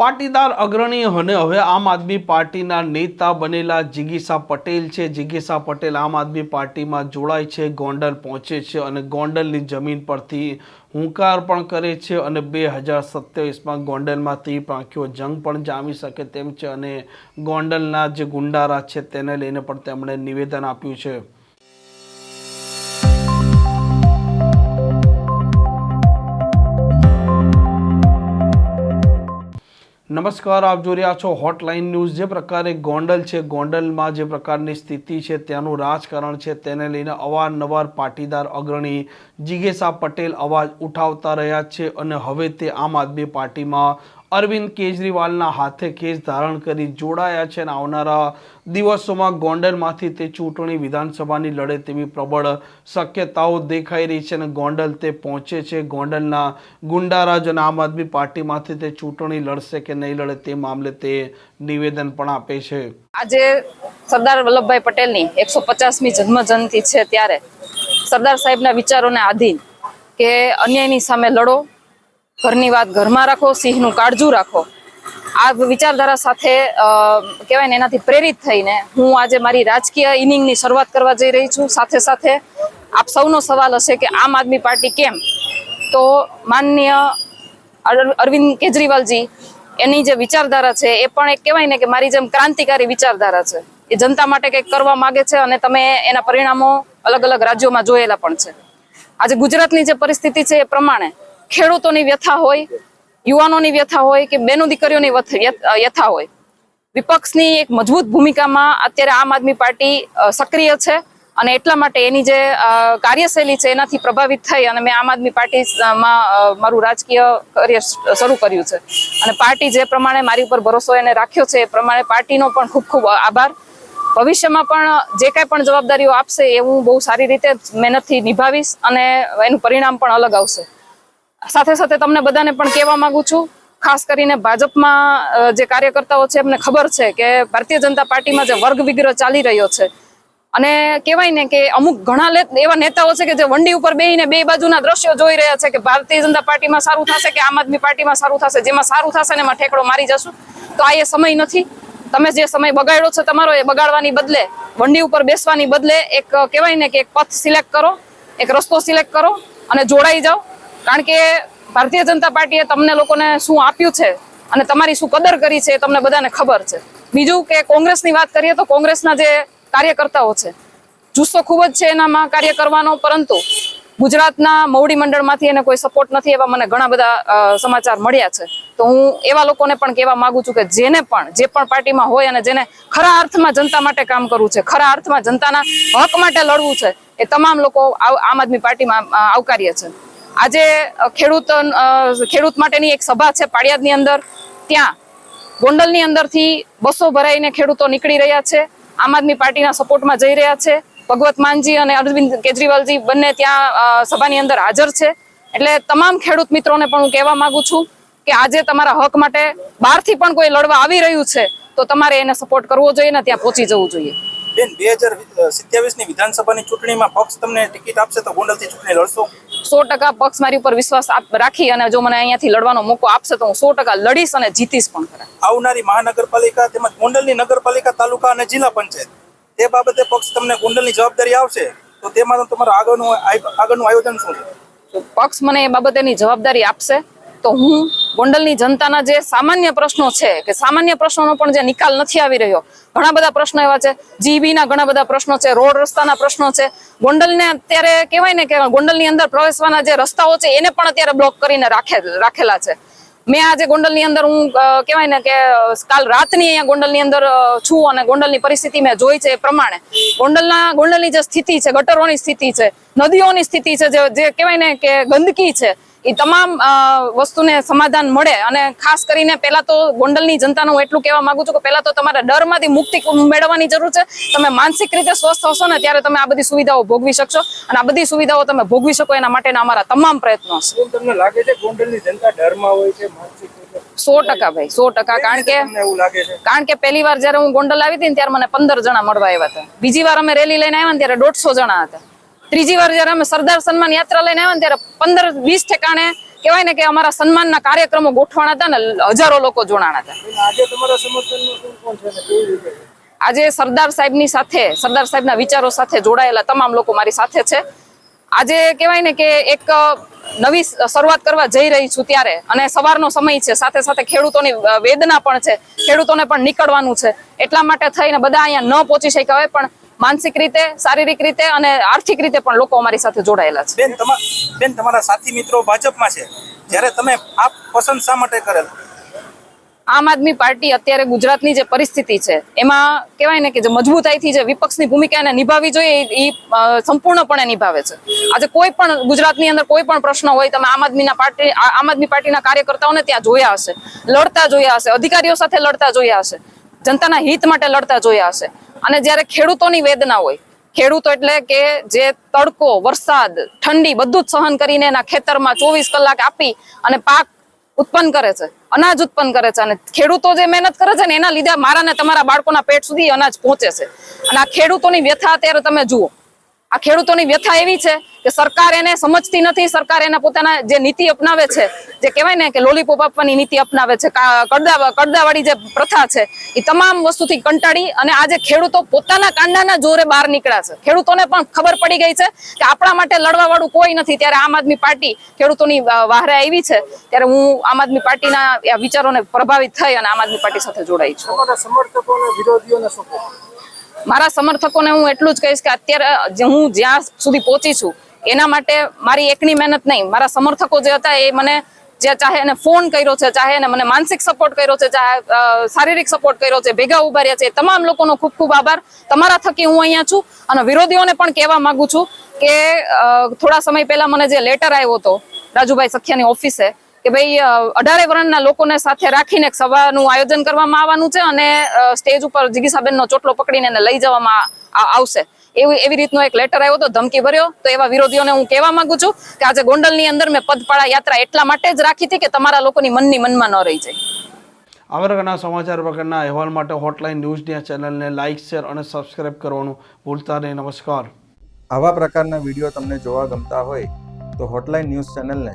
પાટીદાર અગ્રણી અને હવે આમ આદમી પાર્ટીના નેતા બનેલા જિગીસા પટેલ છે. જિગીસા પટેલ આમ આદમી પાર્ટીમાં જોડાય છે, ગોંડલ પહોંચે છે અને ગોંડલની જમીન પરથી હુંકાર પણ કરે છે અને બે હજાર સત્યાવીસમાં ગોંડલમાંથી પાંખીઓ જંગ પણ જામી શકે તેમ છે અને ગોંડલના જે ગુંડારા છે તેને લઈને પણ તેમણે નિવેદન આપ્યું છે. નમસ્કાર, આપ જોઈ રહ્યા છો હોટલાઇન ન્યૂઝ જે પ્રકારે ગોંડલ છે, ગોંડલમાં જે પ્રકારની સ્થિતિ છે, ત્યાંનું રાજકારણ છે, તેને લઈને અવારનવાર પાટીદાર અગ્રણી જિગેશા પટેલ અવાજ ઉઠાવતા રહ્યા છે અને હવે તે આમ આદમી પાર્ટીમાં અરવિંદ કેજરીવાલના હાથે કેસ ધારણ કરી જોડાયા છે અને આવનારા દિવસોમાં ગોંડલમાંથી તે ચૂંટણી વિધાનસભાની લડે તેવી પ્રબળ શક્યતાઓ દેખાઈ રહી છે અને ગોંડલ તે પહોંચે છે. ગોંડલના ગુંડારાજ અને આમ આદમી પાર્ટીમાંથી તે ચૂંટણી લડશે કે નહીં લડે તે મામલે તે નિવેદન પણ આપે છે. આજે સરદાર વલ્લભભાઈ પટેલની એકસો પચાસમી જન્મ જયંતિ છે ત્યારે. સરદાર સાહેબના વિચારોને આધીન કે અન્યાયની સામે લડો ઘરની વાત ઘરમાં રાખો, સિંહનું કાળજું રાખો. આ વિચારધારા સાથે કહેવાય ને, એનાથી પ્રેરિત થઈને હું આજે મારી રાજકીય ઇનિંગની શરૂઆત કરવા જઈ રહી છું. સાથે સાથે આપ સૌનો સવાલ હશે કે આમ આદમી પાર્ટી કેમ? તો માનનીય અર- અરવિંદ કેજરીવાલજી, એની જે વિચારધારા છે, એ પણ એક કહેવાય ને કે મારી જેમ ક્રાંતિકારી વિચારધારા છે. એ જનતા માટે કંઈક કરવા માગે છે અને તમે એના પરિણામો અલગ અલગ રાજ્યોમાં જોયેલા પણ છે. આજે ગુજરાતની જે પરિસ્થિતિ છે એ પ્રમાણે ખેડૂતોની વ્યથા હોય, યુવાનોની વ્યથા હોય કે બેનો દીકરીઓની વ્યથા હોય. વિપક્ષની એક મજબૂત ભૂમિકામાં અત્યારે આમ આદમી પાર્ટી સક્રિય છે અને એટલા માટે એની જે કાર્યશૈલી છે એનાથી પ્રભાવિત થઈ અને મેં આમ આદમી પાર્ટીમાં મારું રાજકીય કરિયર શરૂ કર્યું છે. અને પાર્ટી જે પ્રમાણે મારી ઉપર ભરોસો એને રાખ્યો છે એ પ્રમાણે પાર્ટીનો પણ ખૂબ ખૂબ આભાર. ભવિષ્યમાં પણ જે કાંઈ પણ જવાબદારીઓ આપશે એ હું બહુ સારી રીતે મહેનતથી નિભાવીશ અને એનું પરિણામ પણ અલગ આવશે. સાથે સાથે તમને બધાને પણ કહેવા માંગુ છું, ખાસ કરીને ભાજપમાં જે કાર્યકર્તાઓ છે, એમને ખબર છે કે ભારતીય જનતા પાર્ટીમાં જે વર્ગ વિગ્રહ ચાલી રહ્યો છે. અને કહેવાય ને કે અમુક ઘણા એવા નેતાઓ છે કે જે વંડી ઉપર બેહીને બે બાજુના દ્રશ્યો જોઈ રહ્યા છે કે ભારતીય જનતા પાર્ટીમાં સારું થશે કે આમ આદમી પાર્ટીમાં સારું થશે, જેમાં સારું થશે ને એમાં ઠેકડો મારી જશું. તો આ એ સમય નથી. તમે જે સમય બગાડ્યો છે તમારો એ બગાડવાની બદલે, વંડી ઉપર બેસવાની બદલે એક, કહેવાય ને કે એક પથ સિલેક્ટ કરો, એક રસ્તો સિલેક્ટ કરો અને જોડાઈ જાઓ. કારણ કે ભારતીય જનતા પાર્ટીએ તમને લોકોને શું આપ્યું છે અને તમારી શું કદર કરી છે તમને બધાને ખબર છે. બીજું કે કોંગ્રેસની વાત કરીએ તો કોંગ્રેસના જે કાર્યકર્તાઓ છે, જુસ્સો ખૂબ જ છે એનામાં કાર્ય કરવાનો, પરંતુ ગુજરાતના મવડી મંડળમાંથી એને કોઈ સપોર્ટ નથી એવા મને ઘણા બધા સમાચાર મળ્યા છે. તો હું એવા લોકોને પણ કહેવા માંગુ છું કે જેને પણ, જે પણ પાર્ટીમાં હોય અને જેને ખરા અર્થમાં જનતા માટે કામ કરવું છે, ખરા અર્થમાં જનતાના હક માટે લડવું છે, એ તમામ લોકો આમ આદમી પાર્ટીમાં આવકાર્ય છે. આજે ખેડૂત ખેડૂત માટેની એક સભા છે પાળિયાદની અંદર. ત્યાં ગોંડલની અંદરથી બસો ભરાઈને ખેડૂતો નીકળી રહ્યા છે. આમ આદમી પાર્ટીના સપોર્ટમાં જઈ રહ્યા છે. ભગવત માનજી અને અરવિંદ કેજરીવાલજી બંને ત્યાં સભાની અંદર હાજર છે. એટલે તમામ ખેડૂત મિત્રોને પણ હું કહેવા માંગુ છું કે આજે તમારા હક માટે બહારથી પણ કોઈ લડવા આવી રહ્યું છે, તો તમારે એને સપોર્ટ કરવો જોઈએ ને ત્યાં પહોંચી જવું જોઈએ. બેન, બે હજાર સત્યાવીસની વિધાનસભાની ચૂંટણીમાં પક્ષ તમને ટિકિટ આપશે તો ગોંડલથી ચૂંટણી લડશો? સો ટકા પક્ષ મારી ઉપર વિશ્વાસ રાખી અને જો મને અહીંયાથી લડવાનો મોકો આપશે તો હું સો ટકા લડીશ અને જીતીશ પણ ખરા. આવનારી મહાનગરપાલિકા તેમજ ગોંડલની નગરપાલિકા તાલુકા અને જિલ્લા પંચાયત તે બાબતે પક્ષ તમને ગોંડલની જવાબદારી આવશે તો તેમાં તમારું આગળનું આગળનું આયોજન શું છે? પક્ષ મને એ બાબતેની જવાબદારી આપશે તો હું ગોંડલની જનતાના જે સામાન્ય પ્રશ્નો છે, કે સામાન્ય પ્રશ્નોનો પણ જે નિકાલ નથી આવી રહ્યો, ઘણા બધા પ્રશ્નો એવા છે, જીબીના ઘણા બધા પ્રશ્નો છે, રોડ રસ્તાના પ્રશ્નો છે. ગોંડલને અત્યારે કહેવાય ને કે ગોંડલની અંદર પ્રવેશવાના જે રસ્તાઓ છે, એને પણ અત્યારે બ્લોક કરીને રાખે, રાખેલા છે. મેં આજે ગોંડલની અંદર હું કહેવાય ને કે, કાલ રાતની અહીંયા ગોંડલની અંદર છું અને ગોંડલની પરિસ્થિતિ મેં જોઈ છે એ પ્રમાણે. ગોંડલના, ગોંડલની જે સ્થિતિ છે, ગટરોની સ્થિતિ છે, નદીઓની સ્થિતિ છે જે કહેવાય ને કે ગંદકી છે એ તમામ વસ્તુને સમાધાન મળે. અને ખાસ કરીને પહેલા તો ગોંડલની જનતાને હું એટલું કહેવા માંગુ છું કે પહેલા તો તમારે ડરમાંથી મુક્તિ મેળવવાની જરૂર છે. તમે માનસિક રીતે સ્વસ્થ હશો ને ત્યારે તમે આ બધી સુવિધાઓ ભોગવી શકશો. અને આ બધી સુવિધાઓ તમે ભોગવી શકો એના માટેના અમારા તમામ પ્રયત્નો છે. તમને લાગે છે ગોંડલની જનતા ડરમાં હોય છે માનસિક સો ટકા ભાઈ સો ટકા. કારણ કે તમને એવું લાગે છે? કારણ કે પહેલી વાર જ્યારે હું ગોંડલ આવી હતી ને ત્યારે મને પંદર જણા મળવા આવ્યા હતા. બીજી વાર અમે રેલી લઈને આવ્યા ને ત્યારે દોઢસો જણા હતા. ત્રીજી વાર જ્યારે અમે સરદાર સન્માન યાત્રા લઈને આવ્યા ત્યારે પંદર વીસ ઠેકાણે કહેવાય ને કે અમારા સન્માનના કાર્યક્રમો ગોઠવાના હતા ને હજારો લોકો જોડાણા હતા. આજે સરદાર સાહેબની સાથે સરદાર સાહેબના વિચારો સાથે જોડાયેલા તમામ લોકો મારી સાથે છે. આજે કહેવાય ને કે એક નવી શરૂઆત કરવા જઈ રહી છું ત્યારે અને સવારનો સમય છે સાથે સાથે ખેડૂતોની વેદના પણ છે ખેડૂતોને પણ નીકળવાનું છે. એટલા માટે થઈને બધા અહીંયા ન પહોંચી શક્યા હોય પણ માનસિક રીતે શારીરિક રીતે અને આર્થિક રીતે પણ લોકો અમારી સાથે જોડાયેલા છે. બેન તમારા બેન તમારા સાથી મિત્રો ભાજપમાં છે. જ્યારે તમે આ પસંદ શા માટે કરેલ? આમ આદમી પાર્ટી અત્યારે ગુજરાતની જે પરિસ્થિતિ છે એમાં કહેવાય ને કે જે મજબૂતાઈથી જે વિપક્ષની ભૂમિકાને નિભાવી જોઈએ એ સંપૂર્ણપણે નિભાવે છે. આજે કોઈ પણ ગુજરાતની અંદર કોઈ પણ પ્રશ્ન હોય તમે આમ આદમીના પાર્ટી આમ આદમી પાર્ટીના કાર્યકર્તાઓને ત્યાં જોયા હશે લડતા જોયા હશે અધિકારીઓ સાથે લડતા જોયા હશે જનતાના હિત માટે લડતા જોયા હશે. અને જ્યારે ખેડૂતોની વેદના હોય, ખેડૂતો એટલે કે જે તડકો, વરસાદ, ઠંડી બધું જ સહન કરીને એના ખેતરમાં ચોવીસ કલાક આપી અને પાક ઉત્પન્ન કરે છે, અનાજ ઉત્પન્ન કરે છે અને ખેડૂતો જે મહેનત કરે છે ને એના લીધે મારા ને તમારા બાળકોના પેટ સુધી અનાજ પહોંચે છે. અને આ ખેડૂતોની વ્યથા અત્યારે તમે જુઓ. આ ખેડૂતોની વ્યથા એવી છે કે સરકાર એને સમજતી નથી, સરકાર એના પોતાના જે નીતિ અપનાવે છે, જે કહેવાય ને કે લોલીપોપ આપવાની નીતિ અપનાવે છે કડદા, કડદાવાળી જે પ્રથા છે એ તમામ વસ્તુથી કંટાળી અને આજે ખેડૂતો પોતાના કાંડાના જોરે બહાર નીકળ્યા છે. ખેડૂતોને પણ ખબર પડી ગઈ છે કે આપણા માટે લડવાવાળું કોઈ નથી. ત્યારે આમ આદમી પાર્ટી ખેડૂતોની વાહરે આવી છે. ત્યારે હું આમ આદમી પાર્ટીના વિચારોને પ્રભાવિત થઈ અને આમ આદમી પાર્ટી સાથે જોડાઈ છું. સમર્થકો વિરોધીઓને મારા સમર્થકોને હું એટલું જ કહીશ કે અત્યારે હું જ્યાં સુધી પહોંચી છું, એના માટે મારી એકની મહેનત નહીં. મારા સમર્થકો જે હતા એ મને જે ચાહે એને ફોન કર્યો છે, ચાહે એને મને માનસિક સપોર્ટ કર્યો છે, ચાહે શારીરિક સપોર્ટ કર્યો છે, ભેગા ઊભા રહ્યા છે તમામ લોકોનો ખૂબ ખૂબ આભાર. તમારા થકી હું અહીંયા છું અને વિરોધીઓને પણ કહેવા માંગુ છું કે થોડા સમય પહેલા મને જે લેટર આવ્યો હતો, રાજુભાઈ સખિયાની ઓફિસે કે ભાઈ અઢારે વર્ણના લોકોને સાથે રાખીને એક સભાનું આયોજન કરવામાં આવવાનું છે અને સ્ટેજ ઉપર જીગીસાબેનનો ચોટલો પકડીને એને લઈ જવામાં આ- આવશે. એવી એવી રીતનો એક લેટર આવ્યો હતો ધમકી ભર્યો. તો એવા વિરોધીઓને હું કહેવા માંગુ છું કે આજે ગોંડલની અંદર મેં પદપાળા યાત્રા એટલા માટે જ રાખી હતી કે તમારા લોકોની મનની મનમાં ન રહી જાય. પ્રકારના સમાચાર વગરના અહેવાલ માટે હોટલાઇન ન્યૂઝની આ ચેનલને લાઇક શેર અને સબસ્ક્રાઇબ કરવાનું ભૂલતા નહીં. નમસ્કાર. આવા પ્રકારના વીડિયો તમને જોવા ગમતા હોય તો હોટલાઇન ન્યૂઝ ચેનલને